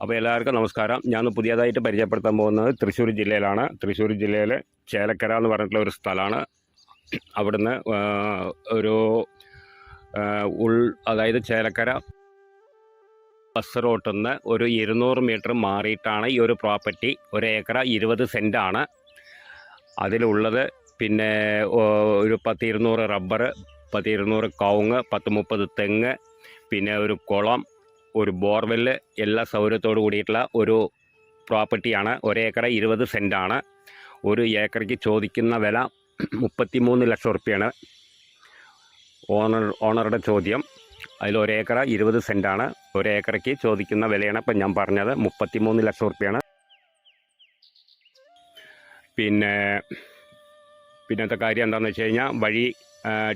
അപ്പോൾ എല്ലാവർക്കും നമസ്കാരം. ഞാൻ പുതിയതായിട്ട് പരിചയപ്പെടുത്താൻ പോകുന്നത് തൃശ്ശൂർ ജില്ലയിലാണ്. തൃശ്ശൂർ ജില്ലയിലെ ചേലക്കര എന്ന് പറഞ്ഞിട്ടുള്ള ഒരു സ്ഥലമാണ്. അവിടുന്ന് ഒരു ഉൾ അതായത് ചേലക്കര ബസ് റോട്ടിൽ നിന്ന് ഒരു ഇരുന്നൂറ് മീറ്റർ മാറിയിട്ടാണ് ഈ ഒരു പ്രോപ്പർട്ടി. ഒരു ഏക്കറ ഇരുപത് സെന്റാണ് അതിലുള്ളത് പിന്നെ ഒരു പത്ത് ഇരുന്നൂറ് റബ്ബർ പത്ത് ഇരുന്നൂറ് കവുങ്ങ് പത്ത് മുപ്പത് തെങ്ങ് പിന്നെ ഒരു കുളം ഒരു ബോർവെല്ല് എല്ലാ സൗകര്യത്തോടു കൂടിയിട്ടുള്ള ഒരു പ്രോപ്പർട്ടിയാണ് ഒരേക്കർ ഇരുപത് സെന്റാണ് ഒരു ഏക്കറയ്ക്ക് ചോദിക്കുന്ന വില മുപ്പത്തി മൂന്ന് ലക്ഷം റുപ്യാണ്. ഓണർ ഓണറുടെ ചോദ്യം. അതിൽ ഒരേക്കർ ഇരുപത് സെന്റാണ് ഒരേക്കറയ്ക്ക് ചോദിക്കുന്ന വിലയാണ് ഇപ്പം ഞാൻ പറഞ്ഞത്. മുപ്പത്തി മൂന്ന് ലക്ഷം റുപ്യാണ്. പിന്നെ പിന്നത്തെ കാര്യം എന്താണെന്ന് വെച്ച് കഴിഞ്ഞാൽ വഴി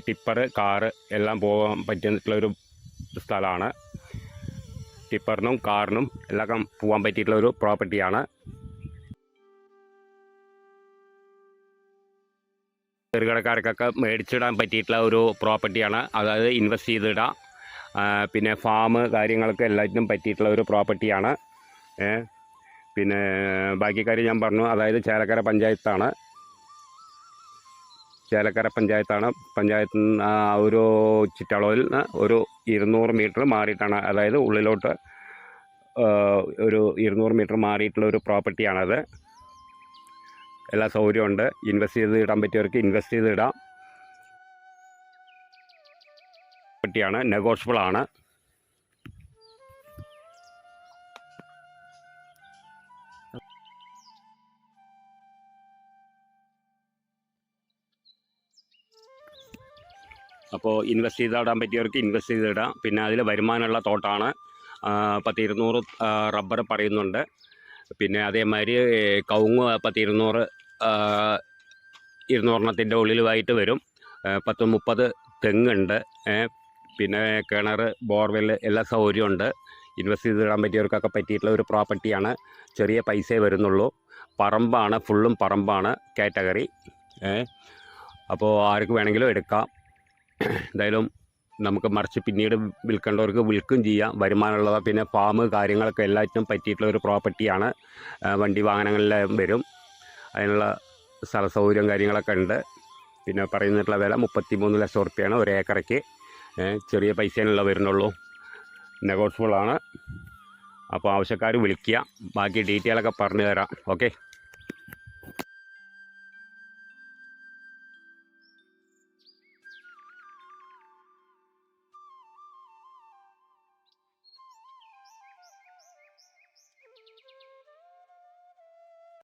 ടിപ്പർ കാറ് എല്ലാം പോകാൻ പറ്റുന്നിട്ടുള്ള ഒരു സ്ഥലമാണ്. ടിപ്പറിനും കാറിനും എല്ലാം പോകാൻ പറ്റിയിട്ടുള്ള ഒരു പ്രോപ്പർട്ടിയാണ്. ചെറുകിടക്കാർക്കൊക്കെ മേടിച്ചിടാൻ പറ്റിയിട്ടുള്ള ഒരു പ്രോപ്പർട്ടിയാണ്. അതായത് ഇൻവെസ്റ്റ് ചെയ്തിടാം. പിന്നെ ഫാം കാര്യങ്ങൾക്ക് എല്ലാറ്റിനും പറ്റിയിട്ടുള്ള ഒരു പ്രോപ്പർട്ടിയാണ്. പിന്നെ ബാക്കി കാര്യം ഞാൻ പറഞ്ഞു. അതായത് ചേലക്കര പഞ്ചായത്താണ്. ചേലക്കര പഞ്ചായത്താണ്. പഞ്ചായത്തിൽ നിന്ന് ഒരു ചുറ്റളവിൽ നിന്ന് ഒരു ഇരുന്നൂറ് മീറ്റർ മാറിയിട്ടാണ് അതായത് ഉള്ളിലോട്ട് ഒരു ഇരുന്നൂറ് മീറ്റർ മാറിയിട്ടുള്ള ഒരു പ്രോപ്പർട്ടിയാണത്. എല്ലാ സൗകര്യമുണ്ട് ഇൻവെസ്റ്റ് ചെയ്ത് ഇടാൻ പറ്റിയവർക്ക് ഇൻവെസ്റ്റ് ചെയ്ത് ഇടാം. പ്രോപ്പർട്ടിയാണ് നെഗോഷ്യബിൾ അപ്പോൾ ഇൻവെസ്റ്റ് ചെയ്തിടാൻ പറ്റിയവർക്ക് ഇൻവെസ്റ്റ് ചെയ്തിടാം. പിന്നെ അതിൽ വരുമാനമുള്ള തോട്ടാണ്. പത്ത് ഇരുന്നൂറ് റബ്ബർ പറയുന്നുണ്ട്. പിന്നെ അതേമാതിരി കവുങ്ങ് പത്ത് ഇരുന്നൂറ് ആ, ഇരുന്നൂറെണ്ണത്തിന്റെ ഉള്ളിലുമായിട്ട് വരും. പത്ത് മുപ്പത് തെങ്ങുണ്ട്. പിന്നെ കിണർ ബോർവെൽ എല്ലാ സൗകര്യമുണ്ട്. ഇൻവെസ്റ്റ് ചെയ്തിടാൻ പറ്റിയവർക്കൊക്കെ പറ്റിയിട്ടുള്ള ഒരു പ്രോപ്പർട്ടിയാണ് ചെറിയ പൈസയെ വരുന്നുള്ളൂ. പറമ്പാണ് ഫുള്ളും പറമ്പാണ് കാറ്റഗറി അപ്പോൾ ആർക്ക് വേണമെങ്കിലും എടുക്കാം. എന്തായാലും നമുക്ക് മറിച്ച് പിന്നീട് വിൽക്കേണ്ടവർക്ക് വിൽക്കും ചെയ്യാം. വരുമാനമുള്ളത് പിന്നെ ഫാം കാര്യങ്ങളൊക്കെ എല്ലാറ്റിനും പറ്റിയിട്ടുള്ള ഒരു പ്രോപ്പർട്ടിയാണ് വണ്ടി വാഹനങ്ങളിലെല്ലാം വരും. അതിനുള്ള സ്ഥല സൗകര്യം കാര്യങ്ങളൊക്കെ ഉണ്ട്. പിന്നെ പറയുന്നിട്ടുള്ള വില മുപ്പത്തി മൂന്ന് ലക്ഷം റുപ്യാണ് ഒരു ഏക്കറയ്ക്ക്. ചെറിയ പൈസയാണല്ലോ വരുന്നുള്ളൂ. നെഗോഷ്യബിൾ ആണ്. അപ്പോൾ ആവശ്യക്കാർ വിളിക്കുക. ബാക്കി ഡീറ്റെയിലൊക്കെ പറഞ്ഞു തരാം ഓക്കെ